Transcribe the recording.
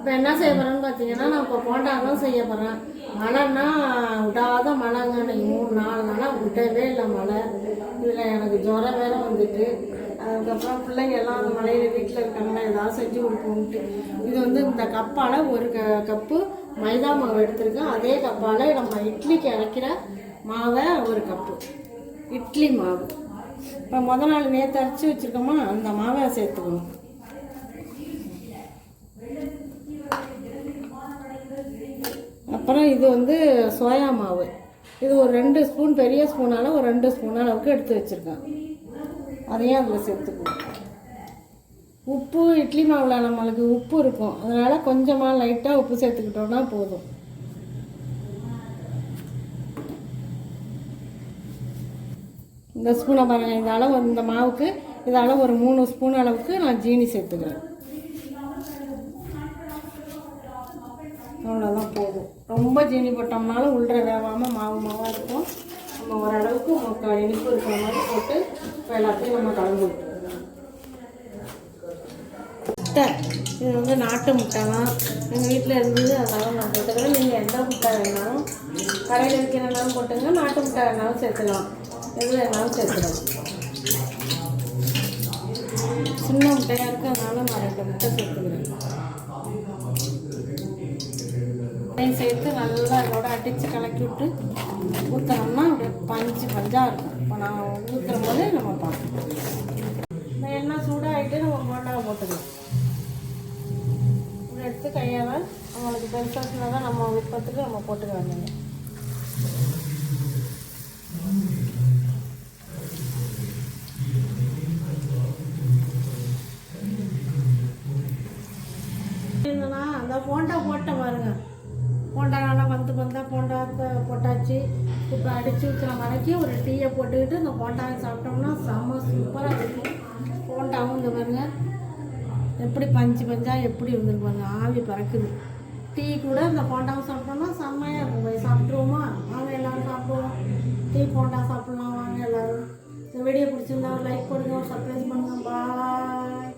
இப்போ என்ன செய்ய போகிறேன்னு பார்த்தீங்கன்னா நான் இப்போ போண்டா தான் செய்ய போகிறேன் மழைன்னா விடாத மழைங்க. இன்னைக்கு மூணு நாலு நாளாக விட்டவே இல்லை மழை. இதில் எனக்கு ஜுரம் வேற வந்துட்டு. அதுக்கப்புறம் பிள்ளைங்க எல்லாம் அந்த மழையில் வீட்டில் இருக்காங்கன்னா ஏதாவது செஞ்சு கொடுப்போம்ட்டு. இது வந்து இந்த கப்பால் ஒரு க கப்பு மைதா மாவு எடுத்திருக்கேன். அதே கப்பால் நம்ம இட்லிக்கு இறக்கிற மாவை ஒரு கப்பு. இட்லி மாவு. இப்போ முத நாள் நேற்று அரைச்சி வச்சுருக்கோமா அந்த மாவை சேர்த்துக்கணும். அப்புறம் இது வந்து சோயா மாவு. இது ஒரு ரெண்டு ஸ்பூன் பெரிய ஸ்பூனால் ஒரு ரெண்டு ஸ்பூன் அளவுக்கு எடுத்து வச்சுருக்கேன். அதையும் அதில் சேர்த்துக்கணும் உப்பு இட்லி மாவில் நம்மளுக்கு உப்பு இருக்கும். அதனால் கொஞ்சமாக லைட்டாக உப்பு சேர்த்துக்கிட்டோன்னா போதும். இந்த ஸ்பூனை பாருங்கள் இந்த அளவு இந்த மாவுக்கு இதால் ஒரு மூணு ஸ்பூன் அளவுக்கு நான் ஜீனி சேர்த்துக்கிறேன். அவ்வளோதான் ரொம்ப ஜீனி போட்டோம்னாலும் உள்ளே வேகாமல் மாவு மாவாக இருக்கும். நம்ம ஓரளவுக்கு நமக்கு இனிப்பு இருக்கிற மாதிரி போட்டு இப்போ எல்லாத்தையும் நம்ம கலந்து விட்டுருவோம் முட்டை. இது வந்து நாட்டு முட்டை தான் எங்கள் வீட்டில் இருந்தது அதெல்லாம் நான் போட்டுக்கிறேன் நீங்கள் எந்த முட்டை வேணாலும் கடையில் இருக்கிறனாலும் போட்டுங்க நாட்டு முட்டை வேணாலும் சேர்த்துக்கலாம். எது வேணாலும் சேர்த்துக்கலாம். சின்ன முட்டையாக இருக்கிறதுனால நான் ரெண்டு முட்டை சேர்த்துக்கிறேன். அதையும் சேர்த்து நல்லா இதோட அடித்து கலக்கி விட்டு ஊற்றினோம்னா அப்படியே பஞ்சு பஞ்சாக இருக்கும். இப்போ நான் ஊற்றுற போது நம்ம பார்ப்போம். இந்த எண்ணெய் சூடாகிட்டு நம்ம போண்டாவை போட்டுக்கலாம். இப்படி எடுத்து கையால் அவங்களுக்கு பெருசாக தான் நம்ம விருப்பத்துக்கு நம்ம போட்டுக்க வேண்டியது. அந்த போண்டா போட்டேன் பாருங்க. போண்டா நல்லா வந்து வந்தால் போண்டா போட்டாச்சு. இப்போ அடித்து ஊற்றுற வரைக்கும் ஒரு டீயை போட்டுக்கிட்டு இந்த போண்டாவை சாப்பிட்டோம்னா செம்ம சூப்பராக இருக்கும். போண்டாவும் இந்த பாருங்க. எப்படி பஞ்சு பஞ்சாக எப்படி இருந்திருக்கு பாருங்க. ஆவி பறக்குது. டீ கூட இந்த போண்டாவை சாப்பிட்டோம்னா செம்மையாக இருக்கும். போய் சாப்பிட்ருவோமா வாங்க எல்லோரும் சாப்பிடுவோம். டீ போண்டா சாப்பிட்லாம். வாங்க எல்லோரும். இந்த வீடியோ பிடிச்சிருந்தா ஒரு லைக் பண்ணுங்க ஒரு சர்ப்ரைஸ் பண்ணுங்க. பாய்